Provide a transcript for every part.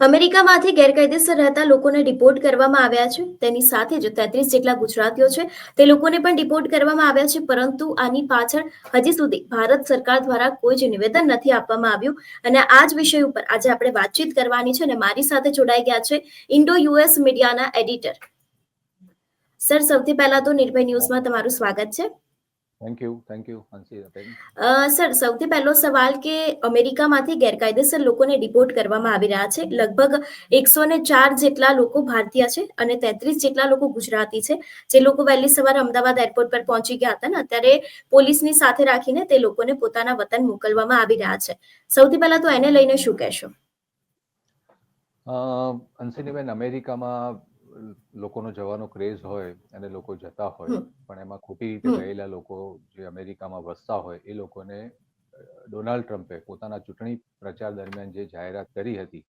અમેરિકામાંથી ગેરકાયદેસર રહેતા લોકોને ડિપોર્ટ કરવામાં આવ્યા છે. તેની સાથે જ તેત્રીસ જેટલા ગુજરાતીઓ છે. તે લોકોને પણ ડિપોર્ટ કરવામાં આવ્યા છે, પરંતુ આની પાછળ હજી સુધી ભારત સરકાર દ્વારા કોઈ જ નિવેદન નથી આપવામાં આવ્યું. અને આ જ વિષય ઉપર આજે આપણે વાતચીત કરવાની છે અને મારી સાથે જોડાઈ ગયા છે ઇન્ડો યુએસ મીડિયાના એડિટર. સર, સૌથી પહેલા તો નિર્ભય ન્યૂઝમાં તમારું સ્વાગત છે. Thank you thank you sir સૌથી પહેલો સવાલ કે અમેરિકામાંથી ગેરકાયદેસર લોકોને ડિપોર્ટ કરવામાં આવી રહ્યા છે. લગભગ એકસો ને ચાર જેટલા લોકો ભારતીય છે અને તેત્રીસ જેટલા લોકો ગુજરાતી છે. જે લોકો વહેલી સવારે અમદાવાદ એરપોર્ટ પર પહોંચી ગયા હતા ને અત્યારે પોલીસની સાથે રાખીને તે લોકોને પોતાના વતન મોકલવામાં આવી રહ્યા છે. સૌથી પહેલા તો એને લઈને શું કહેશો? હંસિનીબેન અમેરિકામાં લોકોનો જવાનો ક્રેઝ હોય અને લોકો જતા હોય પણ એમાં ખોટી રીતે ગયેલા લોકો જે અમેરિકામાં વસતા હોય એ લોકોને ડોનાલ્ડ ટ્રમ્પે પોતાના ચૂંટણી પ્રચાર દરમિયાન જે જાહેરાત કરી હતી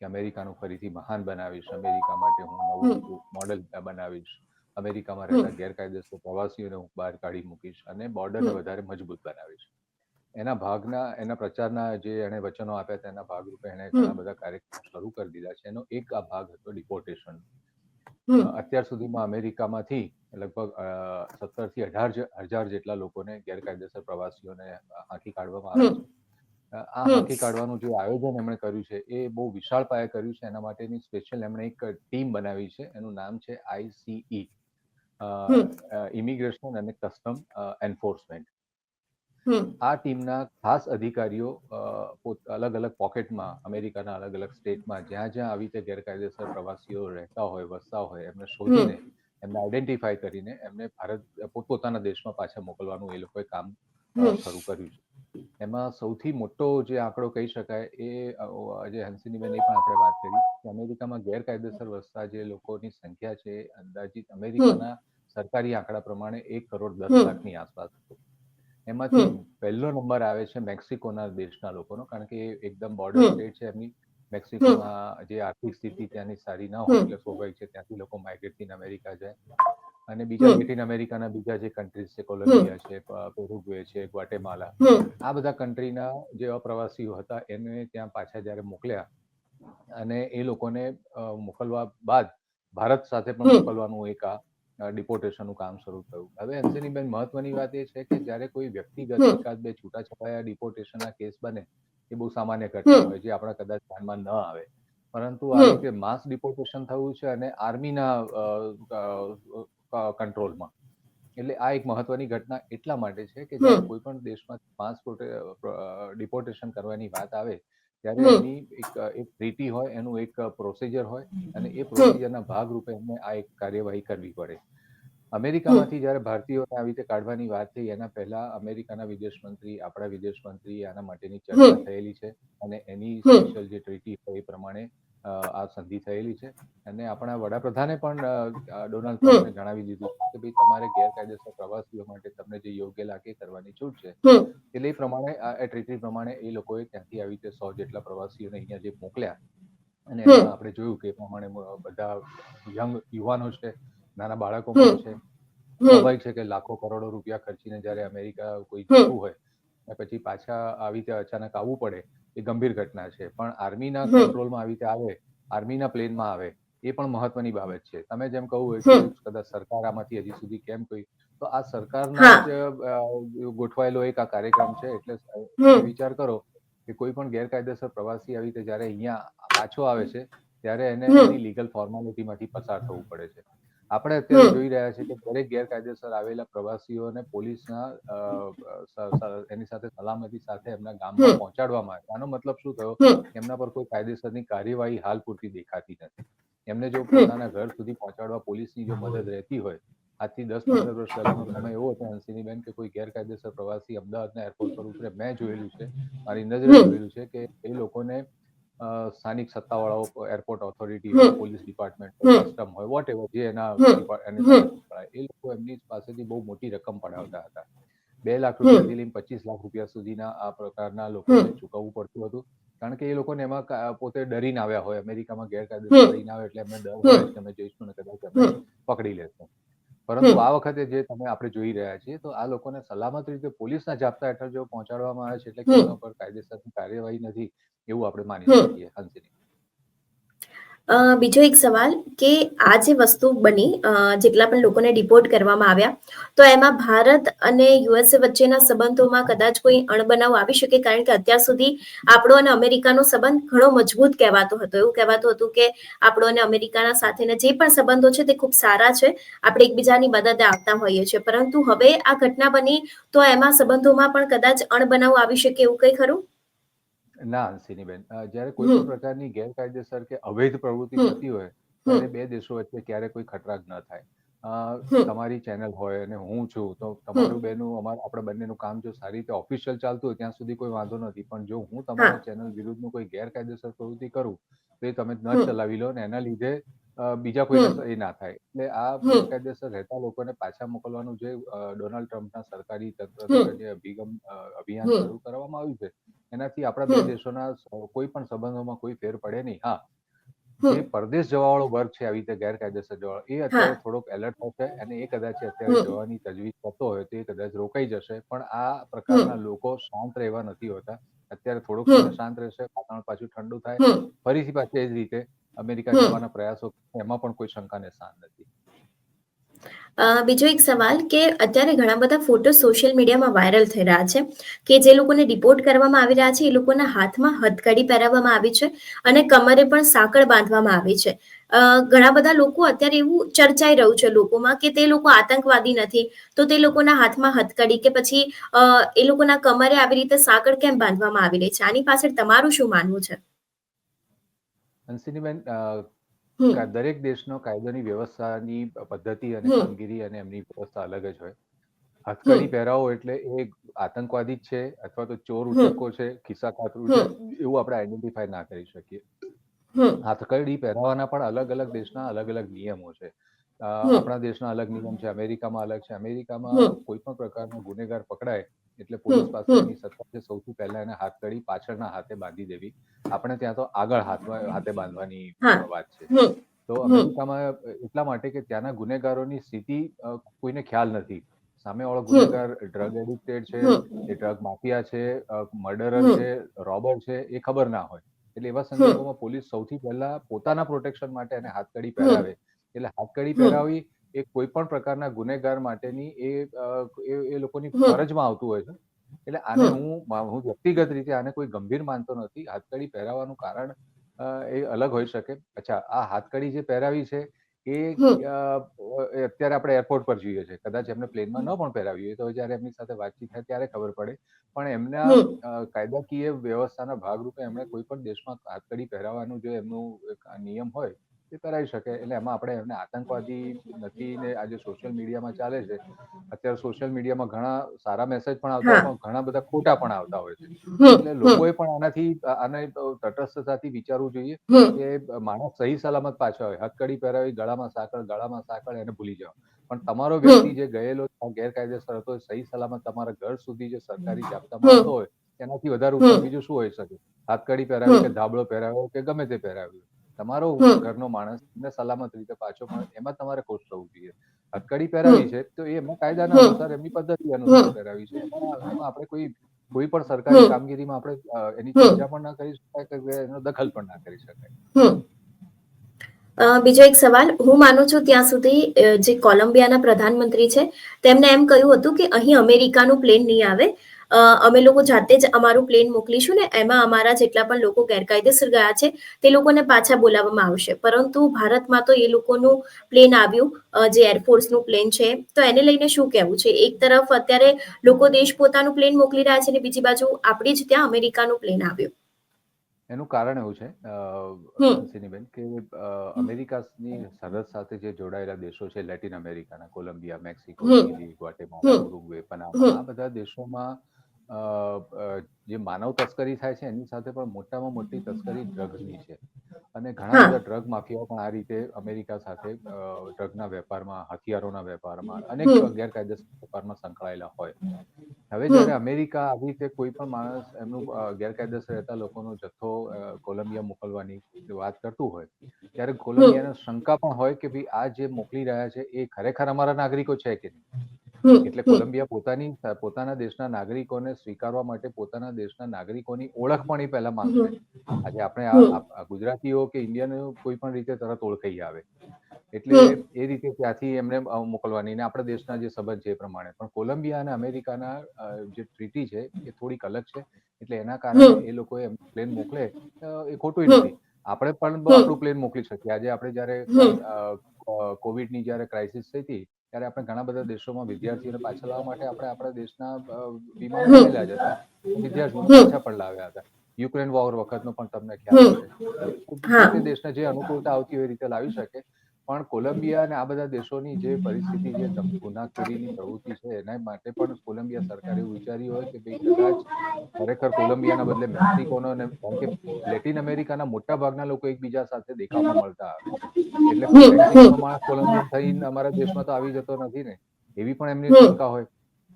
કે અમેરિકાનું ફરીથી મહાન બનાવીશ અમેરિકા માટે હું નવું મોડેલ બનાવીશ અમેરિકામાં રહેતા ગેરકાયદેસર પ્રવાસીઓને હું બહાર કાઢી મૂકીશ અને બોર્ડરને વધારે મજબૂત બનાવીશ. એના ભાગના એના પ્રચારના જે એણે વચનો આપ્યા તેના ભાગરૂપે એણે ઘણા બધા કાર્યક્રમો શરૂ કરી દીધા છે. એનો એક આ ભાગ હતો ડિપોર્ટેશન અત્યાર સુધીમાં અમેરિકામાંથી લગભગ સત્તરથી અઢાર હજાર જેટલા લોકોને ગેરકાયદેસર પ્રવાસીઓને હાંકી કાઢવામાં આવે છે. આ. હાંકી કાઢવાનું જે આયોજન એમણે કર્યું છે એ બહુ વિશાળ પાયે કર્યું છે. એના માટેની સ્પેશિયલ એમણે એક ટીમ બનાવી છે. એનું નામ છે આઈસીઈ. ઇમિગ્રેશન અને કસ્ટમ એન્ફોર્સમેન્ટ આ ટીમના ખાસ અધિકારીઓ અલગ અલગ પોકેટમાં અમેરિકાના અલગ અલગ સ્ટેટમાં જ્યાં જ્યાં આવી રીતે ગેરકાયદેસર પ્રવાસીઓ રહેતા હોય વસતા હોય એમને શોધીને એમને આઈડેન્ટિફાય કરીને એમને ભારત પોતપોતાના દેશમાં પાછા મોકલવાનું એ લોકોએ કામ શરૂ કર્યું છે. એમાં સૌથી મોટો જે આંકડો કહી શકાય એ જે હંસિનીબેન એ પણ આપણે વાત કરી કે અમેરિકામાં ગેરકાયદેસર વસતા જે લોકોની સંખ્યા છે અંદાજિત અમેરિકાના સરકારી આંકડા પ્રમાણે એક કરોડ દસ લાખની આસપાસ. છે એમાંથી પહેલો નંબર આવે છે મેક્સિકોના દેશના લોકોનો કારણ કે એકદમ બોર્ડર સ્ટેટ છે એમની મેક્સિકોમાં જે આર્થિક સ્થિતિ ત્યાંની સારી ના હોય એટલે સ્વાભાવિક છે ત્યાંથી લોકો માઇગ્રેટ થઈને અમેરિકા જાય. અને બીજા લેટિન અમેરિકાના બીજા જે કન્ટ્રીઝ છે કોલંબિયા છે પેરુગ્વે છે ગ્વાટેમાલા આ બધા કન્ટ્રીના જે અપ્રવાસીઓ હતા એને ત્યાં પાછા જ્યારે મોકલ્યા અને એ લોકોને મોકલવા બાદ ભારત સાથે પણ મોકલવાનું એક આ ડિપોર્ટેશનનું કામ શરૂ થયું. હવે અંજનીબેન મહત્વની વાત એ છે કે જ્યારે કોઈ વ્યક્તિગત. એકાદ બે છૂટાછવાયા ડિપોર્ટેશનના કેસ બને એ બહુ સામાન્ય ઘટના હોય જે આપણા કદાચ ધ્યાનમાં ન આવે. પરંતુ આ. રીતે માસ ડિપોર્ટેશન થયું છે અને આર્મીના કંટ્રોલમાં એટલે આ એક મહત્વની ઘટના એટલા માટે છે કે જ્યારે કોઈ પણ દેશમાં માસ ડિપોર્ટેશન કરવાની વાત આવે ત્યારે. એની એક એક ટ્રીટી હોય એનું એક પ્રોસિજર હોય અને એ પ્રોસિજરના ભાગરૂપે એમને આ એક કાર્યવાહી કરવી પડે. અમેરિકામાંથી જ્યારે ભારતીયોને આવી રીતે કાઢવાની વાત થઈ એના પહેલા અમેરિકાના વિદેશ મંત્રી આપણા વિદેશ મંત્રી આના માટેની ચર્ચા થયેલી છે અને એની સ્પેશિયલ જે ટ્રીટી હોય એ પ્રમાણે આ સંધિ થયેલી છે. અને આપણા વડાપ્રધાને પણ ડોનાલ્ડ ટ્રમ્પને જણાવી દીધું કે ભાઈ તમારે ગેરકાયદેસર પ્રવાસીઓ માટે તમને જે યોગ્ય લાગે કરવાની છૂટ છે. એટલે એ પ્રમાણે આ ટ્રીટી પ્રમાણે એ લોકોએ ત્યાંથી આવી રીતે સો જેટલા પ્રવાસીઓને અહીંયા જે મોકલ્યા અને આપણે જોયું કે એ પ્રમાણે બધા યંગ યુવાનો છે નાના બાળકો પણ છે. સ્વાભાવિક છે કે લાખો કરોડો રૂપિયા ખર્ચીને જ્યારે અમેરિકા કોઈ જવું હોય અને પછી પાછા આવી રીતે અચાનક આવવું પડે એ ગંભીર ઘટના છે. પણ આર્મીના કંટ્રોલમાં આવી રીતે આવે આર્મીના પ્લેનમાં આવે એ પણ મહત્વની બાબત છે. તમે જેમ કહું કે કદાચ સરકાર આમાંથી હજી સુધી કેમ કોઈ તો આ સરકારના જ ગોઠવાયેલો એક આ કાર્યક્રમ છે. એટલે. વિચાર કરો કે કોઈ પણ ગેરકાયદેસર પ્રવાસી આવી રીતે જ્યારે અહીંયા પાછો આવે છે ત્યારે એને. એની લીગલ ફોર્માલિટીમાંથી પસાર થવું પડે છે. આપણે અત્યારે જોઈ રહ્યા છીએ કે દરેક ગેરકાયદેસર આવેલા પ્રવાસીઓને પોલીસના એની સાથે સલામતી સાથે એમના ગામમાં પહોંચાડવામાં આવે. આનો મતલબ શું થયો? એમના પર કોઈ કાયદેસરની કાર્યવાહી હાલ પૂરતી દેખાતી નથી. એમને જો પોતાના ઘર સુધી પહોંચાડવા પોલીસની જો મદદ રહેતી હોય આજથી દસ પંદર વર્ષ પહેલાનો સમય એવો હતો હંસિનીબેન કે કોઈ ગેરકાયદેસર પ્રવાસી અમદાવાદના એરપોર્ટ પર ઉતરે. મેં જોયેલું છે મારી નજરે જોયેલું છે કે એ લોકોને સ્થાનિક સત્તાવાળાઓ એરપોર્ટ ઓથોરિટી હોય પોલીસ ડિપાર્ટમેન્ટ કસ્ટમ હોય વોટ જે એના એ લોકો એમની પાસેથી બહુ મોટી રકમ પડાવતા હતા. બે લાખ. રૂપિયાથી લઈને પચીસ લાખ રૂપિયા સુધીના આ પ્રકારના લોકોને ચૂકવવું પડતું હતું. કારણ કે એ લોકોને એમાં પોતે ડરીને આવ્યા હોય. અમેરિકામાં ગેરકાયદે ગેરકાયદેસર રહીને આવે એટલે એમને ડર. હોય કે જઈશું ને કદાચ પકડી લેશું. પરંતુ આ વખતે જે તમે આપણે જોઈ રહ્યા છીએ તો આ લોકોને સલામત રીતે પોલીસના જાપ્તા હેઠળ જો પહોંચાડવામાં આવે છે એટલે કે એના પર કાયદેસરની કાર્યવાહી નથી એવું આપણે માની શકીએ હંસિની અ, બીજો એક સવાલ કે આ જે વસ્તુ બની જેટલા પણ લોકોને ડિપોર્ટ કરવામાં આવ્યા તો એમાં ભારત અને યુએસએ વચ્ચેના સંબંધોમાં કદાચ કોઈ અણબનાવ આવી શકે? કારણ કે અત્યાર સુધી આપણો અને અમેરિકાનો સંબંધ ઘણો મજબૂત કહેવાતો હતો. એવું કહેવાતું હતું કે આપણો અને અમેરિકાના સાથેના જે પણ સંબંધો છે તે ખૂબ સારા છે. આપણે એકબીજાની મદદે આવતા હોઈએ છીએ. પરંતુ હવે આ ઘટના બની તો એમાં સંબંધોમાં પણ કદાચ અણબનાવ આવી શકે એવું કંઈ ખરું? ના હંસિનીબેન જ્યારે કોઈ પણ પ્રકારની ગેરકાયદેસર કે અવૈધ પ્રવૃત્તિ થતી હોય ત્યારે બે દેશો વચ્ચે ક્યારે કોઈ ખટરાગ ન થાય. તમારી ચેનલ હોય અને હું છું તો તમારું બેનું અમારું આપણે બંનેનું કામ જો સારી રીતે ઓફિશિયલ ચાલતું હોય ત્યાં સુધી કોઈ વાંધો નથી. પણ જો હું તમારા. ચેનલ વિરુદ્ધનું કોઈ ગેરકાયદેસર પ્રવૃત્તિ કરું તો એ તમે ન ચલાવી લો ને એના લીધે બીજા કોઈને એ ના થાય. એટલે આ ગેરકાયદેસર રહેતા લોકોને પાછા મોકલવાનું જે ડોનાલ્ડ ટ્રમ્પના સરકારી તંત્ર અભિગમ અભિયાન શરૂ કરવામાં આવ્યું છે એનાથી આપણા બે દેશોના કોઈ પણ સંબંધોમાં કોઈ ફેર પડે નહીં. હા. જે પરદેશ જવાવાળો વર્ગ છે આવી રીતે ગેરકાયદેસર જવાળો એ અત્યારે થોડોક એલર્ટ થશે અને એ કદાચ અત્યારે જવાની તજવીજ કરતો હોય તો એ કદાચ રોકાઈ જશે. પણ આ પ્રકારના લોકો શાંત રહેવા નથી હોતા. અત્યારે થોડોક શાંત રહેશે વાતાવરણ પાછું ઠંડુ થાય. ફરીથી પાછી એ જ રીતે અમેરિકા જવાના પ્રયાસો એમાં પણ કોઈ શંકાને સ્થાન નથી. બીજો એક સવાલ કે અત્યારે ઘણા બધા ફોટો સોશિયલ મીડિયામાં વાયરલ થઈ રહ્યા છે કે જે લોકોને ડિપોર્ટ કરવામાં આવી રહ્યા છે, એ લોકોના હાથમાં હથકડી પહેરાવવામાં આવી છે અને કમરે પણ સાંકળ બાંધવામાં આવી છે. ઘણા બધા લોકો અત્યારે એવું ચર્ચાઈ રહ્યું છે લોકોમાં કે તે લોકો આતંકવાદી નથી, તો તે લોકોના હાથમાં હથકડી કે પછી એ લોકોના કમરે આવી રીતે સાંકળ કેમ બાંધવામાં આવી રહી છે? આની પાછળ તમારું શું માનવું છે? દરેક દેશનો કાયદોની વ્યવસ્થાની પદ્ધતિ અને કામગીરી અને એમની વ્યવસ્થા અલગ જ હોય. હથકડી પહેરાવો એટલે એ આતંકવાદી જ છે અથવા તો ચોર ઉચકો છે ખિસ્સા ખાતરું છે એવું આપણે આઈડેન્ટિફાય ના કરી શકીએ. હથકડી પહેરાવાના પણ અલગ અલગ દેશના અલગ અલગ નિયમો છે. આપણા દેશના અલગ નિયમ છે અમેરિકામાં અલગ છે. અમેરિકામાં કોઈ પણ પ્રકારનો ગુનેગાર પકડાય એટલે પોલીસ પાસે એની સત્તા છે સૌથી પહેલા એને હાથકડી પાછળના હાથે બાંધી દેવી. આપણે ત્યાં તો આગળ હાથમાં હાથે બાંધવાની વાત છે. તો અમેરિકામાં એટલા માટે કે ત્યાંના ગુનેગારોની સ્થિતિ કોઈને ખ્યાલ નથી. સામેવાળો ગુનેગાર ડ્રગ એડિક્ટેડ છે એ ડ્રગ માફિયા છે મર્ડરર છે રોબર છે એ ખબર ના હોય. એટલે એવા સંજોગોમાં પોલીસ સૌથી પહેલા પોતાના પ્રોટેક્શન માટે એને હાથકડી પહેરાવે. એટલે હાથકડી પહેરાવી એ કોઈ પણ પ્રકારના ગુનેગાર માટેની એ એ લોકોની ફરજમાં આવતું હોય છે. એટલે આને હું હું વ્યક્તિગત રીતે આને કોઈ ગંભીર માનતો નથી. હાથકડી પહેરાવાનું કારણ એ અલગ હોઈ શકે. અચ્છા આ હાથકડી જે પહેરાવી છે એ અત્યારે આપણે એરપોર્ટ પર જોઈએ છે કદાચ એમને પ્લેનમાં ન પણ પહેરાવી હોય તો જ્યારે એમની સાથે વાતચીત થાય ત્યારે ખબર પડે. પણ એમના કાયદાકીય વ્યવસ્થાના ભાગરૂપે એમણે કોઈ પણ દેશમાં હાથકડી પહેરાવાનું જે એમનું નિયમ હોય તે કરાવી શકે. એટલે એમાં આપણે એમને આતંકવાદી નથી ને આજે સોશિયલ મીડિયામાં ચાલે છે. અત્યારે સોશિયલ મીડિયામાં ઘણા સારા મેસેજ પણ આવતા હોય પણ ઘણા બધા ખોટા પણ આવતા હોય છે. એટલે લોકોએ પણ આનાથી આને તટસ્થતાથી વિચારવું જોઈએ કે માણસ સહી સલામત પાછો આવે હથકડી પહેરાવી ગળામાં સાંકળ ગળામાં સાંકળ એને ભૂલી જાઓ પણ તમારો વ્યક્તિ જે ગયેલો ગેરકાયદેસર હતો સહી સલામત તમારા ઘર સુધી જે સરકારી જાપ્તામાં આવતો હોય એનાથી વધારે ઉપયોગ બીજું શું હોઈ શકે? હાથકડી પહેરાવી કે ધાબળો પહેરાવ્યો કે ગમે તે પહેરાવ્યું. તમારો ઘરનો માણસ ને સલામત રીતે પાછો મળે એમાં તમારે ખુશ થવું જોઈએ. હથકડી પહેરાવી છે તો એ એમના કાયદાના અનુસાર એમની પદ્ધતિ અનુસાર પહેરાવી છે. એમાં આપણે કોઈ કોઈ પણ સરકારી કામગીરીમાં આપણે એની ચર્ચા પણ ના કરી શકાય કે એનો દખલ પણ ના કરી શકાય. બીજો એક સવાલ. હું માનું છું ત્યાં સુધી જે કોલંબિયાના પ્રધાનમંત્રી છે તેમને એમ કહ્યું હતું કે અહીં અમેરિકાનું પ્લેન નહીં આવે. અમે લોકો જાતે જ અમારું પ્લેન મોકલીશું ને એમાં અમારા જેટલા પણ લોકો ગેરકાયદેસર ગયા છે તે લોકોને પાછા બોલાવવામાં આવશે. પરંતુ ભારતમાં તો એ લોકોનું પ્લેન આવ્યું જે એરફોર્સનું પ્લેન છે તો એને લઈને શું કહેવું છે? એક તરફ અત્યારે લોકો દેશ પોતાનું પ્લેન મોકલી રહ્યા છે ને બીજી બાજુ આપણી જ ત્યાં અમેરિકાનું પ્લેન આવ્યું. એનું કારણ એવું છે સિનીબેન કે અમેરિકાની સરહદ સાથે જે જોડાયેલા દેશો છે લેટિન અમેરિકાના Colombia Mexico Guatemala Uruguay Panama આ બધા દેશોમાં જે માનવ તસ્કરી થાય છે એની સાથે પણ મોટામાં મોટી તસ્કરી ડ્રગ્સની છે. અને ઘણા બધા ડ્રગ માફિયાઓ પણ આ રીતે અમેરિકા સાથે ડ્રગના વેપારમાં હથિયારોના વેપારમાં અનેક ગેરકાયદેસર વેપારમાં સંકળાયેલા હોય. હવે જ્યારે અમેરિકા આવી રીતે કોઈ પણ માણસ એમનું ગેરકાયદેસર રહેતા લોકોનો જથ્થો કોલંબિયા મોકલવાની વાત કરતું હોય ત્યારે કોલંબિયાને શંકા પણ હોય કે ભાઈ આ જે મોકલી રહ્યા છે એ ખરેખર અમારા નાગરિકો છે કે નહીં? એટલે કોલંબિયા પોતાની પોતાના દેશના નાગરિકોને સ્વીકારવા માટે પોતાના દેશના નાગરિકોની ઓળખ પણ એ પહેલા માંગશે આજે આપણે ગુજરાતીઓ કે ઇન્ડિયન કોઈ પણ રીતે તરત ઓળખાઈ આવે. એટલે એ રીતે ત્યાંથી એમને મોકલવાની ને આપણા દેશના જે સંબંધ છે એ પ્રમાણે. પણ કોલંબિયા અને અમેરિકાના જે ટ્રીટી છે એ થોડીક અલગ છે. એટલે એના કારણે એ એ લોકોએ પ્લેન મોકલે એ ખોટું. નથી. આપણે પણ. આપણું પ્લેન મોકલી શકીએ. આજે આપણે જયારે. કોવિડની જ્યારે ક્રાઇસિસ થઈ હતી ત્યારે આપણે ઘણા બધા દેશોમાં વિદ્યાર્થીઓને પાછા લાવવા માટે આપણે આપણા દેશના વીમા. મોકલ્યા જ હતા. વિદ્યાર્થીઓને પાછા પણ લાવ્યા હતા. યુક્રેન વોર વખતનો પણ તમને ખ્યાલ છે દેશને જે અનુકૂળતા આવતી હોય એ રીતે લાવી શકે. પણ કોલંબિયા અને આ બધા દેશોની જે પરિસ્થિતિ જે ગુનાખોરીની પ્રવૃત્તિ છે એના માટે પણ કોલંબિયા સરકારે એવું વિચાર્યું હોય કે ભાઈ કદાચ ખરેખર કોલંબિયાના બદલે મેક્સિકોનો અને કારણ કે લેટિન અમેરિકાના મોટા ભાગના લોકો એકબીજા સાથે દેખાવમાં મળતા આવે એટલે. માણસ કોલંબિયા થઈને અમારા દેશમાં તો આવી જતો નથી ને. એવી પણ એમની શંકા હોય.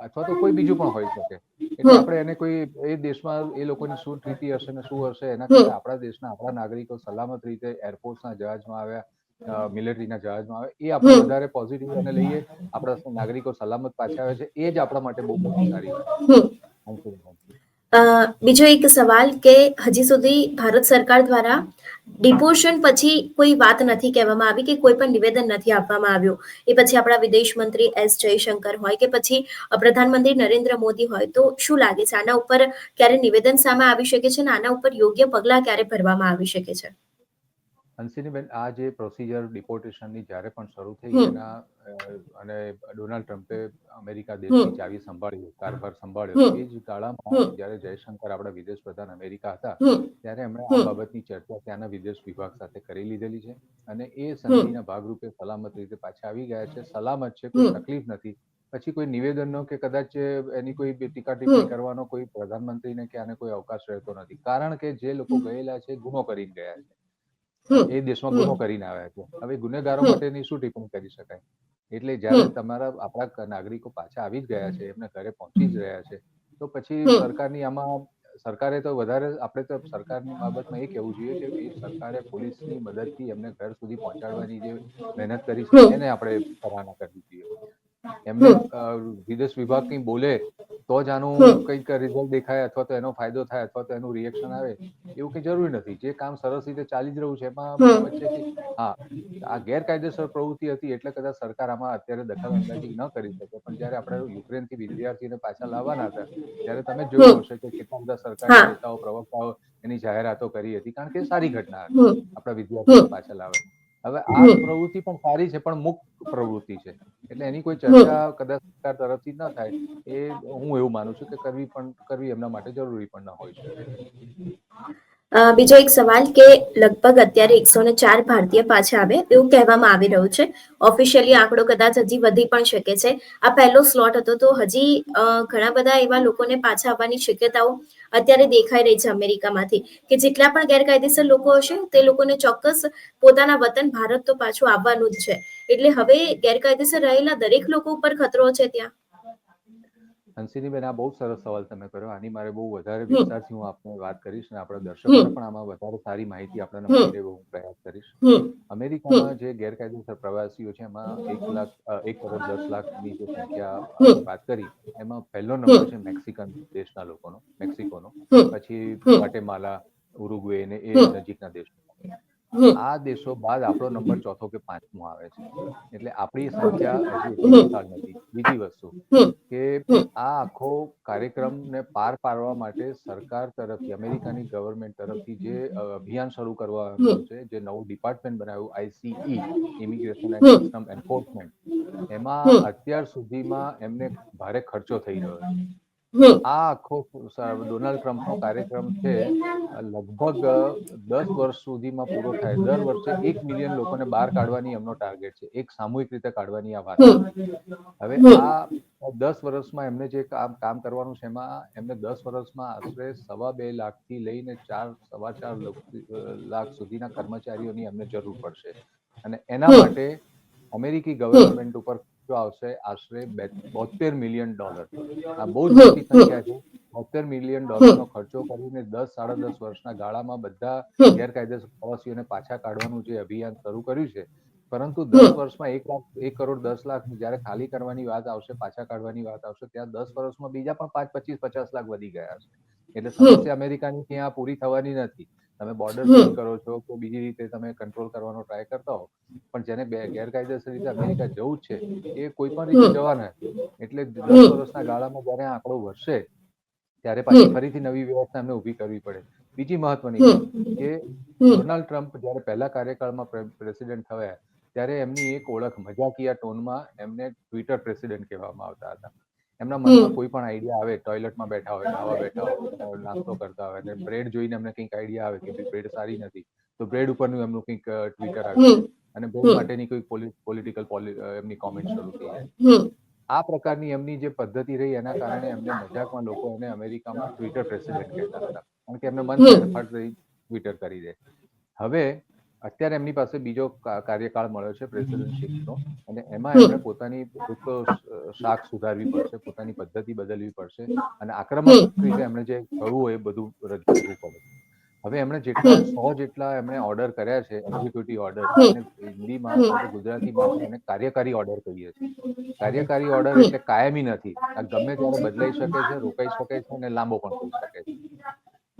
અથવા તો કોઈ બીજું પણ હોઈ શકે. એટલે આપણે એને કોઈ એ દેશમાં એ લોકોની શું સ્થિતિ હશે ને શું હશે એના. કરતા આપણા દેશના આપણા નાગરિકો સલામત રીતે એરપોર્ટના જહાજમાં આવ્યા મિલિટરીના જહાજમાં આવે. એ આપણે વધારે પોઝિટિવ અને લઈએ. આપણા નાગરિકો સલામત પાછા આવે છે. એ જ આપણા માટે બહુ મોટી સારી બીજો એક સવાલ કે હજી સુધી ભારત સરકાર દ્વારા ડિપોશન પછી કોઈ વાત નથી કહેવામાં આવી કે કોઈ પણ નિવેદન નથી આપવામાં આવ્યું. એ પછી આપણા વિદેશ મંત્રી એસ જયશંકર હોય કે પછી પ્રધાનમંત્રી નરેન્દ્ર મોદી હોય તો શું લાગે છે? આના ઉપર ક્યારે નિવેદન સામે આવી શકે છે અને આના ઉપર યોગ્ય પગલાં ક્યારે ભરવામાં આવી શકે છે? હંસિનીબેન આ જે પ્રોસિજર ડિપોર્ટેશનની જ્યારે પણ શરૂ થઈ એના અને ડોનાલ્ડ ટ્રમ્પે અમેરિકા દેશની ચાવી સંભાળી કારભાર સંભાળ્યો એ જ ગાળામાં. જ્યારે જયશંકર આપણા વિદેશ પ્રધાન અમેરિકા હતા ત્યારે એમણે આ બાબતની ચર્ચા ત્યાંના વિદેશ વિભાગ સાથે કરી લીધેલી છે અને એ સંધિના ભાગરૂપે સલામત રીતે પાછા આવી ગયા છે. સલામત છે કોઈ તકલીફ નથી. પછી કોઈ નિવેદનનો કે કદાચ એની કોઈ ટીકા. ટિપ્પણી કરવાનો કોઈ પ્રધાનમંત્રીને કે આને કોઈ અવકાશ રહેતો નથી. કારણ કે જે લોકો ગયેલા છે ગુનો કરીને ગયા છે. એ દેશમાં ગુનો કરીને આવ્યા છે. હવે ગુનેગારો માટેની શું ટિપ્પણી કરી શકાય? એટલે જ્યારે તમારા આપણા નાગરિકો પાછા આવી જ ગયા છે એમને ઘરે પહોંચી જ રહ્યા છે તો પછી. સરકારની આમાં સરકારે તો વધારે આપણે તો સરકારની બાબતમાં એ કહેવું જોઈએ કે સરકારે પોલીસની મદદથી એમને ઘર સુધી પહોંચાડવાની જે મહેનત કરી છે એને આપણે સરાહના કરવી જોઈએ. એમને વિદેશ વિભાગ કંઈ બોલે તો જ આનું. કંઈક રિઝલ્ટ દેખાય અથવા તો એનો ફાયદો થાય અથવા તો એનું રિએક્શન આવે એવું કંઈ જરૂરી નથી. જે કામ સરસ રીતે ચાલી જ રહ્યું છે એમાં વચ્ચે હા આ ગેરકાયદેસર પ્રવૃત્તિ હતી એટલે કદાચ સરકાર આમાં અત્યારે દખલ અંદાજી ન કરી શકે. પણ જ્યારે આપણે યુક્રેનથી વિદ્યાર્થીને પાછા લાવવાના હતા ત્યારે તમે જોયું હશે કે કેટલા બધા સરકારી નેતાઓ પ્રવક્તાઓ એની જાહેરાતો કરી હતી કારણ કે સારી ઘટના હતી. આપણા વિદ્યાર્થીઓ. પાછા લાવે હવે આ પ્રવૃત્તિ પણ સારી છે પણ મુક્ત પ્રવૃત્તિ છે. એટલે એની કોઈ ચર્ચા કદાચ સરકાર તરફથી ન થાય એ હું એવું માનું છું કે કરવી પણ કરવી એમના માટે જરૂરી પણ ન હોય છે. બીજો એક સવાલ કે લગભગ અત્યારે એકસો ને ચાર ભારતીય પાછા આવે એવું કહેવામાં આવી રહ્યું છે. ઓફિશિયલી આંકડો કદાચ હજી વધી પણ શકે છે. આ પહેલો સ્લોટ હતો તો હજી ઘણા બધા એવા લોકોને પાછા આવવાની શક્યતાઓ અત્યારે દેખાઈ રહી છે અમેરિકામાંથી, કે જેટલા પણ ગેરકાયદેસર લોકો હશે, તે લોકોને ચોક્કસ પોતાના વતન ભારત તો પાછું આવવાનું જ છે. એટલે હવે ગેરકાયદેસર રહેલા દરેક લોકો ઉપર ખતરો છે ત્યાં. હંસિનીબેન આ બહુ સરસ સવાલ તમે કર્યો. આની મારે બહુ વધારે વિસ્તારથી હું આપને વાત કરીશ અને આપણા દર્શકોને પણ આમાં વધારે સારી માહિતી આપણને મળે એવો હું પ્રયાસ કરીશ. અમેરિકામાં જે ગેરકાયદેસર પ્રવાસીઓ છે એમાં એક લાખ એક કરોડ દસ લાખની જે સંખ્યા વાત કરી એમાં પહેલો નંબર છે મેક્સિકન દેશના લોકોનો મેક્સિકોનો. પછી હમ. ગ્વાટેમાલા ઉરુગ્વે ને એ નજીકના દેશો. આ દેશો બાદ આપણો નંબર ચોથો કે પાંચમો આવે છે. એટલે આપણી સંખ્યા હજી વિશાળ નથી. બીજી વસ્તુ કે આ આખો કાર્યક્રમને પાર પાડવા માટે સરકાર તરફથી અમેરિકાની ગવર્મેન્ટ તરફથી જે અભિયાન શરૂ કરવામાં છે જે નવું ડિપાર્ટમેન્ટ બનાવ્યું ICE immigration and custom enforcement એમાં અત્યાર સુધીમાં એમને ભારે ખર્ચો થઈ રહ્યો છે. આ આખો ડોનાલ્ડ ટ્રમ્પનો કાર્યક્રમ છે. લગભગ દસ વર્ષ સુધીમાં પૂરો થાય. દર વર્ષે એક મિલિયન લોકોને બહાર કાઢવાની એમનો ટાર્ગેટ છે. એક સામૂહિક રીતે કાઢવાની આ વાત હવે આ દસ વર્ષમાં એમને જે કામ કામ કરવાનું છે એમાં એમને દસ વર્ષમાં આશરે સવા બે લાખથી લઈને ચાર સવા ચાર લાખ સુધીના કર્મચારીઓની એમને જરૂર પડશે. અને એના માટે અમેરિકી ગવર્મેન્ટ ઉપર ખર્ચો આવશે આશરે બોતેર મિલિયન ડોલર આ બહુ જ મોટી સંખ્યા છે. બોતેર મિલિયન ડોલરનો ખર્ચો કરીને દસ સાડા દસ વર્ષના ગાળામાં બધા ગેરકાયદેસર પ્રવાસીઓને પાછા કાઢવાનું જે અભિયાન શરૂ કર્યું છે. પરંતુ દસ વર્ષમાં એક લાખ એક કરોડ દસ લાખ જ્યારે ખાલી કરવાની વાત આવશે પાછા કાઢવાની વાત આવશે ત્યાં દસ વર્ષમાં બીજા પણ પાંચ પચીસ પચાસ લાખ વધી ગયા છે એટલે સમસ્યા અમેરિકાની ત્યાં પૂરી થવાની નથી. તમે બોર્ડર કરો છો કે બીજી રીતે તમે કંટ્રોલ કરવાનો ટ્રાય કરતા હો. પણ જેને બે ગેરકાયદેસર રીતે અમેરિકા જવું છે એ કોઈ પણ રીતે જવાના એટલે દસ વર્ષના ગાળામાં જ્યારે આંકડો વધશે ત્યારે પાછી ફરીથી નવી વ્યવસ્થા એમને ઊભી કરવી પડે. બીજી મહત્વની કે ડોનાલ્ડ ટ્રમ્પ જ્યારે પહેલા કાર્યકાળમાં પ્રેસિડેન્ટ થયા ત્યારે એમની એક ઓળખ મજાકિયા ટોનમાં એમને ટ્વિટર પ્રેસિડેન્ટ કહેવામાં આવતા હતા. એમના મનમાં કોઈ પણ આઈડિયા આવે ટોયલેટમાં બેઠા હોય નાવા બેઠા હોય નાસ્તો કરતા હોય અને બ્રેડ જોઈને એમને કંઈક આઈડિયા આવે કે બ્રેડ સારી નથી તો બ્રેડ ઉપરનું એમનું કંઈક ટ્વિટર આવે. અને બ્રેડ માટેની કોઈ પોલિટિકલ એમની કોમેન્ટ શરૂ થઈ જાય. આ પ્રકારની એમની જે પદ્ધતિ રહી એના કારણે એમને મજાકમાં લોકો એને અમેરિકામાં ટ્વિટર પ્રેસિડેન્ટ કહેતા હતા. કારણ કે એમને મન ફટ ટ્વિટર કરી દે. હવે અત્યારે એમની પાસે બીજો કાર્યકાળ મળ્યો છે પ્રેસિડેન્ટશીપનો અને એમાં એમણે પોતાની એક તો શાક સુધારવી પડશે પોતાની પદ્ધતિ બદલવી પડશે અને આક્રમક રીતે એમણે જે કરવું હોય એ બધું રદ કરવું પડે. હવે એમણે જેટલા સો જેટલા એમણે ઓર્ડર કર્યા છે એક્ઝિક્યુટિવ ઓર્ડર હિન્દીમાં ગુજરાતીમાં એને કાર્યકારી ઓર્ડર કહીએ છીએ. કાર્યકારી ઓર્ડર એટલે કાયમી નથી. આ ગમે ત્યારે બદલાઈ શકે છે રોકાઈ શકે છે અને લાંબો પણ થઈ શકે છે.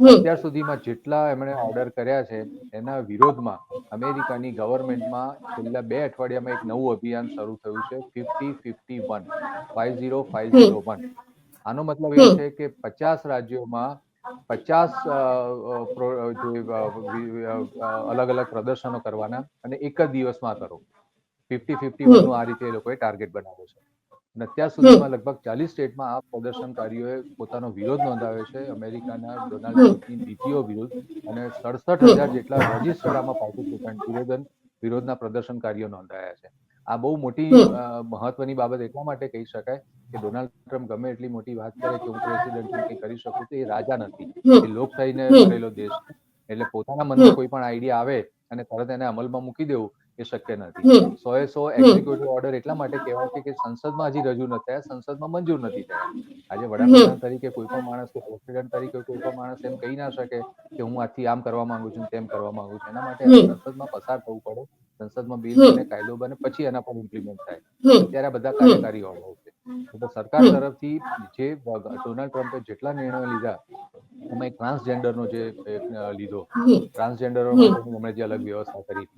અત્યાર સુધીમાં જેટલા એમણે ઓર્ડર કર્યા છે એના વિરોધમાં અમેરિકાની ગવર્મેન્ટમાં છેલ્લા બે અઠવાડિયામાં એક નવું અભિયાન શરૂ થયું છે fifty fifty one five zero five zero one આનો મતલબ એ છે કે પચાસ રાજ્યોમાં પચાસ અલગ અલગ પ્રદર્શનો કરવાના અને એક જ દિવસમાં કરો. ફિફ્ટી ફિફ્ટી વન આ રીતે એ લોકોએ ટાર્ગેટ બનાવ્યો છે. અને અત્યાર સુધીમાં લગભગ ચાલીસ સ્ટેટમાં આ પ્રદર્શનકારીઓએ પોતાનો વિરોધ નોંધાવ્યો છે. અમેરિકાના ડોનાલ્ડ ટ્રમ્પની નીતિઓ વિરુદ્ધ અને સડસઠ હજાર જેટલા રજીસ્ટર્ડ પાર્ટિસિપન્ટ વિરોધન વિરોધના પ્રદર્શનકારીઓ નોંધાયા છે. આ બહુ મોટી મહત્વની બાબત એટલા માટે કહી શકાય કે ડોનાલ્ડ ટ્રમ્પ ગમે એટલી મોટી વાત કરે કે હું પ્રેસિડેન્ટ છું કે કરી શકું તો એ રાજા નથી. એ લોકશાહીને ભરેલો દેશ એટલે પોતાના મનમાં કોઈ પણ આઈડિયા આવે અને તરત એને અમલમાં મૂકી દેવું એ શક્ય નથી. સો એ સો એક્ઝિક્યુટિવ ઓર્ડર એટલા માટે કહેવાય કે સંસદમાં હજી રજૂ નથી થયા સંસદમાં મંજૂર નથી થયા. આજે વડાપ્રધાન તરીકે કોઈ પણ માણસ કે પ્રેસિડેન્ટ તરીકે કોઈ પણ માણસ એમ કહી ના શકે કે હું આથી આમ કરવા માંગુ છું તેમ કરવા માંગુ છું. એના માટે સંસદમાં પસાર થવું પડે. સંસદમાં બિલ બને કાયદો બને પછી એના પર ઇમ્પ્લિમેન્ટ થાય. ત્યારે બધા કાર્યકારી ઓર્ડર છે. તો સરકાર તરફથી જે ડોનાલ્ડ ટ્રમ્પે જેટલા નિર્ણયો લીધા એમાં ટ્રાન્સજેન્ડરનો જે લીધો. ટ્રાન્સજેન્ડરો જે અલગ વ્યવસ્થા કરી.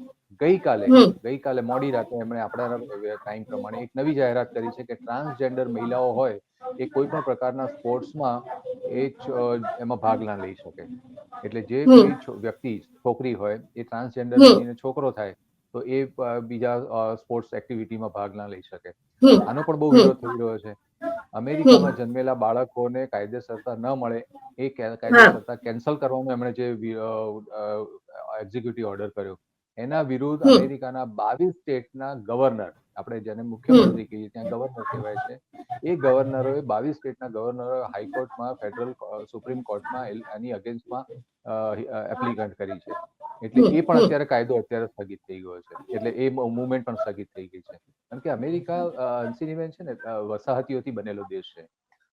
ગઈકાલે ગઈકાલે મોડી રાતે એમણે આપણા ટાઈમ પ્રમાણે એક નવી જાહેરાત કરી છે કે ટ્રાન્સજેન્ડર મહિલાઓ હોય એ કોઈ પણ પ્રકારના સ્પોર્ટ્સમાં એ એમાં ભાગ ના લઈ શકે. એટલે જે કોઈ વ્યક્તિ છોકરી હોય એ ટ્રાન્સજેન્ડર છોકરો થાય તો એ બીજા સ્પોર્ટ્સ એક્ટિવિટીમાં ભાગ ના લઈ શકે. આનો પણ બહુ વિરોધ થઈ રહ્યો છે. અમેરિકામાં જન્મેલા બાળકોને કાયદેસરતા ન મળે એ કાયદેસરતા કેન્સલ કરવાનો એમણે જે એક્ઝિક્યુટિવ ઓર્ડર કર્યો. એના વિરુદ્ધ અમેરિકાના બાવીસ સ્ટેટના ગવર્નર આપણે જેને મુખ્યમંત્રી કહીએ ત્યાં ગવર્નર કહેવાય છે એ ગવર્નરોએ બાવીસ સ્ટેટના ગવર્નરો હાઈકોર્ટમાં ફેડરલ સુપ્રીમ કોર્ટમાં એની અગેન્સ્ટમાં એપ્લિકન્ટ કરી છે. એટલે એ પણ અત્યારે કાયદો અત્યારે સ્થગિત થઈ ગયો છે. એટલે એ મુવમેન્ટ પણ સ્થગિત થઈ ગઈ છે. કારણ કે અમેરિકા અંશીનીબેન છે ને વસાહતીઓથી બનેલો દેશ છે.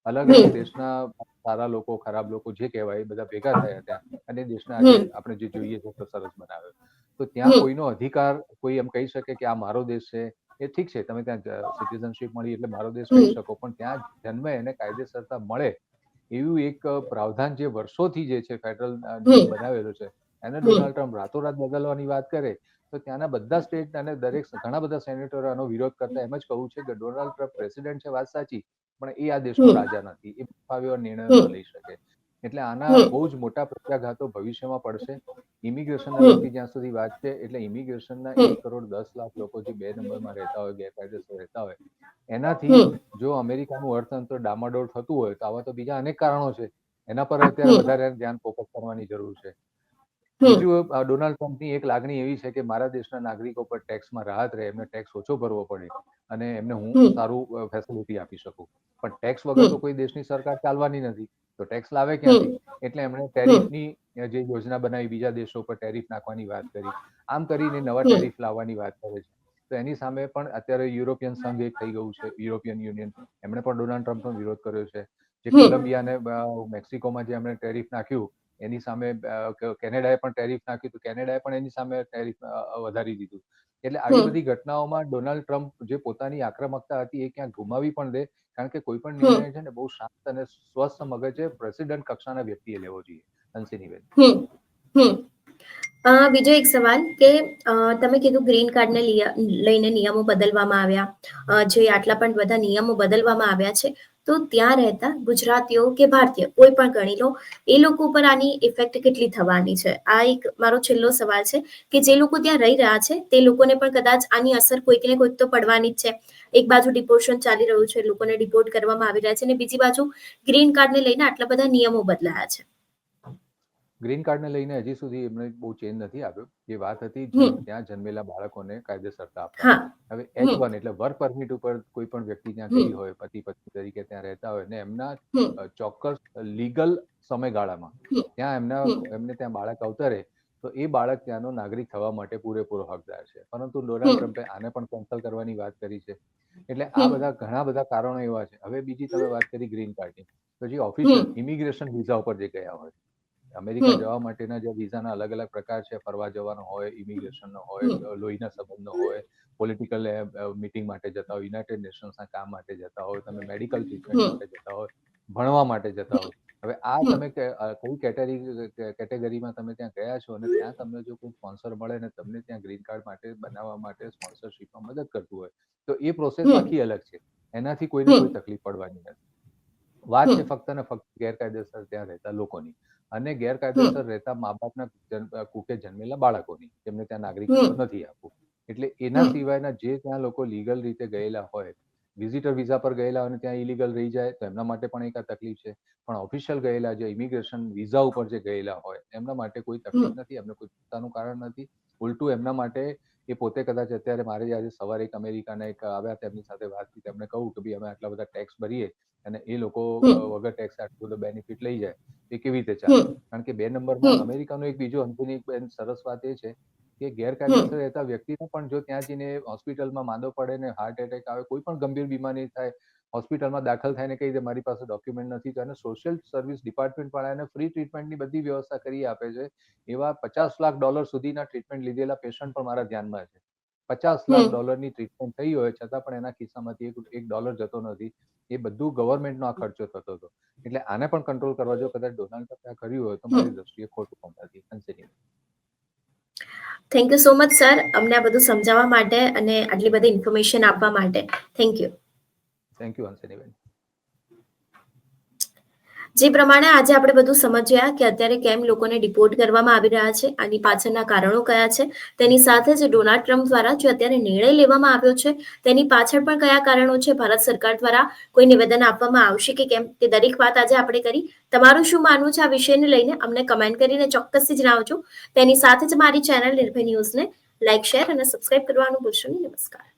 અલગ અલગ દેશના સારા લોકો ખરાબ લોકો જે કહેવાય બધા ભેગા થયા ત્યાં અને દેશના આપણે જે જોઈએ છે તો સરસ બનાવ્યો. તો ત્યાં કોઈનો અધિકાર કોઈ એમ કહી શકે કે આ મારો દેશ છે એ ઠીક છે તમે ત્યાં સિટીઝનશીપ મળી એટલે મારો દેશ કહી શકો પણ ત્યાં જન્મે એને કાયદેસરતા મળે એવું એક પ્રાવધાન જે વર્ષોથી જે છે ફેડરલ બનાવેલો છે. એને ડોનાલ્ડ ટ્રમ્પ રાતોરાત બદલવાની વાત કરે તો ત્યાંના બધા સ્ટેટ અને દરેક ઘણા બધા સેનેટરો આનો વિરોધ કરતા એમ જ કહું છે કે ડોનાલ્ડ ટ્રમ્પ પ્રેસિડેન્ટ છે વાત સાચી પણ એ આ દેશનો રાજા નથી એ ફાવ્યો નિર્ણય લઈ શકે. એટલે આના બહુ જ મોટા પ્રત્યાઘાતો ભવિષ્યમાં પડશે. ઇમિગ્રેશન જ્યાં સુધી વાત છે એટલે ઇમિગ્રેશનના એક કરોડ દસ લાખ લોકો જે બે નંબરમાં રહેતા હોય ગેરકાયદેસર રહેતા હોય એનાથી જો અમેરિકાનું અર્થતંત્ર ડામાડોળ થતું હોય તો આવા તો બીજા અનેક કારણો છે. એના પર અત્યારે વધારે ધ્યાન ફોકસ કરવાની જરૂર છે. બીજું ડોનાલ્ડ ટ્રમ્પની એક લાગણી એવી છે કે મારા દેશના નાગરિકો પર ટેક્સમાં રાહત રહે એમને ટેક્સ ઓછો ભરવો પડે અને એમને હું સારું ફેસિલિટી આપી શકું. પણ ટેક્સ વગર તો કોઈ દેશની સરકાર ચાલવાની નથી. તો ટેક્સ લાવે ક્યાંથી? એટલે એમણે ટેરિફની જે યોજના બનાવી બીજા દેશો પર ટેરિફ નાખવાની વાત કરી. આમ કરીને નવા ટેરિફ લાવવાની વાત કરે છે. તો એની સામે પણ અત્યારે યુરોપિયન સંઘ એક થઈ ગયું છે યુરોપિયન યુનિયન એમણે પણ ડોનાલ્ડ ટ્રમ્પનો વિરોધ કર્યો છે. જે કોલંબિયા અને મેક્સિકોમાં જે એમણે ટેરિફ નાખ્યું એની સામે કેનેડાએ પણ ટેરિફ નાખ્યું તો કેનેડાએ પણ એની સામે ટેરિફ વધારી દીધું. એટલે આવી બધી ઘટનાઓમાં ડોનાલ્ડ ટ્રમ્પ જે પોતાની આક્રમકતા હતી એ ક્યાંક ગુમાવી પણ દે કારણ કે કોઈ પણ નિર્ણય છે ને બહુ શાંત અને સ્વસ્થ મગજે પ્રેસિડેન્ટ કક્ષાના વ્યક્તિએ લેવો જોઈએ હંસિનીબેન હમ હમ. અ, બીજો એક સવાલ કે તમે કીધું ગ્રીન કાર્ડને લઈને નિયમો બદલવામાં આવ્યા. જે આટલા પણ બધા નિયમો બદલવામાં આવ્યા છે. તો ત્યાં રહેતા ગુજરાતીઓ કે ભારતીય, કોઈ પણ ગણી લો, એ લોકો પર આની ઇફેક્ટ કેટલી થવાની છે? આ એક મારો છેલ્લો સવાલ છે કે જે લોકો ત્યાં રહી રહ્યા છે, તે લોકોને પણ કદાચ આની અસર કોઈક ને કોઈક તો પડવાની જ છે. એક બાજુ ડિપોર્શન ચાલી રહ્યું છે, લોકોને ડિપોર્ટ કરવામાં આવી રહ્યા છે અને બીજી બાજુ ગ્રીન કાર્ડને લઈને આટલા બધા નિયમો બદલાયા છે. ગ્રીન કાર્ડને લઈને હજી સુધી એમને બહુ ચેન્જ નથી આવ્યો જે વાત હતી ત્યાં જન્મેલા બાળકોને કાયદેસરતા આપવા હવે એચ વન એટલે વર્ક પરમિટ ઉપર કોઈ પણ વ્યક્તિ ત્યાં ગઈ હોય પતિ પત્ની તરીકે ત્યાં રહેતા હોય ને એમના ચોક્કસ લીગલ સમયગાળામાં ત્યાં એમના એમને ત્યાં બાળક અવતરે તો એ બાળક ત્યાંનો નાગરિક થવા માટે પૂરેપૂરો હકદાર છે. પરંતુ ડોનાલ્ડ ટ્રમ્પે આને પણ કેન્સલ કરવાની વાત કરી છે. એટલે આ બધા ઘણા બધા કારણો એવા છે. હવે બીજી તમે વાત કરી ગ્રીન કાર્ડની. તો જે ઓફિશિયલ ઇમિગ્રેશન વિઝા ઉપર જે ગયા હોય. અમેરિકા જવા માટેના જે વિઝાના અલગ અલગ પ્રકાર છે ફરવા જવાનો હોય ઇમિગ્રેશનનો હોય લોહીના સંબંધનો હોય પોલિટિકલ મીટિંગ માટે જતા હોય યુનાઇટેડ નેશન્સના કામ માટે જતા હોય તમે મેડિકલ ટ્રીટમેન્ટ માટે જતા હોય ભણવા માટે જતા હોય. હવે આ તમે કઈ કેટેગરી કેટેગરીમાં તમે ત્યાં ગયા છો અને ત્યાં તમને જો કોઈ સ્પોન્સર મળે ને તમને ત્યાં ગ્રીન કાર્ડ માટે બનાવવા માટે સ્પોન્સરશીપમાં મદદ કરતું હોય તો એ પ્રોસેસ. આખી અલગ છે. એનાથી કોઈને કોઈ તકલીફ પડવાની નથી. વાત છે ફક્ત ને ફક્ત ગેરકાયદેસર ત્યાં રહેતા લોકોની અને ગેરકાયદેસર રહેતા મા બાપના કુકે જન્મેલા બાળકોની જેમને ત્યાં નાગરિકત્વ નથી આપવું. એટલે એના સિવાયના જે ત્યાં લોકો લીગલ રીતે ગયેલા હોય વિઝિટર વિઝા પર ગયેલા અને ત્યાં ઇલીગલ રહી જાય તો એમના માટે પણ એક આ તકલીફ છે. પણ ઓફિશિયલ ગયેલા જે ઇમિગ્રેશન વિઝા ઉપર જે ગયેલા હોય એમના માટે કોઈ તકલીફ નથી એમને કોઈ પોતાનું કારણ નથી. ઉલટું એમના માટે એ પોતે કદાચ અત્યારે મારે આજે સવારે એક અમેરિકાના એક આવ્યા તેમની સાથે વાત થઈ તેમણે કહું કે ભાઈ અમે આટલા બધા ટેક્સ ભરીએ અને એ લોકો વગર ટેક્સ આટલું બધું બેનિફિટ લઈ જાય. એ કેવી રીતે ચાલે? કારણ કે બે નંબરમાં અમેરિકાનો એક બીજો અંતની બેન સરસ વાત એ છે કે ગેરકાયદેસર રહેતા વ્યક્તિને પણ જો ત્યાં જઈને હોસ્પિટલમાં માંદો પડે ને હાર્ટ એટેક આવે કોઈ પણ ગંભીર બીમારી થાય હોસ્પિટલમાં દાખલ થાય ને કહી દે મારી પાસે ડોક્યુમેન્ટ નથી. તો એને સોશિયલ સર્વિસ ડિપાર્ટમેન્ટ વાળા એને ફ્રી ટ્રીટમેન્ટની બધી વ્યવસ્થા કરી આપે છે. એવા પચાસ લાખ ડોલર સુધીના ટ્રીટમેન્ટ લીધેલા પેશન્ટ પણ મારા ધ્યાનમાં છે. પચાસ લાખ. ડોલરની ટ્રીટમેન્ટ થઈ હોય છતાં પણ એના ખિસ્સામાંથી એક એક ડોલર જતો નથી. એ બધું ગવર્મેન્ટનો આ ખર્ચો થતો હતો. એટલે આને પણ કંટ્રોલ કરવા જો કદાચ ડોનાલ્ડ ટ્રમ્પે કર્યું હોય તો મારી દ્રષ્ટિએ ખોટું પણ નથી considering thank you so much sir અમને આ બધું સમજાવવા માટે અને આટલી બધી ઇન્ફોર્મેશન આપવા માટે. થેન્ક યુ થેન્ક યુ હંસિનીબેન જે પ્રમાણે આજે આપણે બધું સમજ્યા કે અત્યારે કેમ લોકોને ડિપોર્ટ કરવામાં આવી રહ્યા છે, આની પાછળના કારણો કયા છે, તેની સાથે જ ડોનાલ્ડ ટ્રમ્પ દ્વારા જે અત્યારે નિર્ણય લેવામાં આવ્યો છે, તેની પાછળ પણ કયા કારણો છે, ભારત સરકાર દ્વારા કોઈ નિવેદન આપવામાં આવશે કે કેમ, તે દરેક વાત આજે આપણે કરી. તમારું શું માનવું છે આ વિષયને લઈને? અમને કમેન્ટ કરીને ચોક્કસથી જણાવજો. તેની સાથે જ મારી ચેનલ નિર્ભય ન્યૂઝને લાઇક શેર અને સબસ્ક્રાઇબ કરવાનું ભૂલશો નહીં. નમસ્કાર.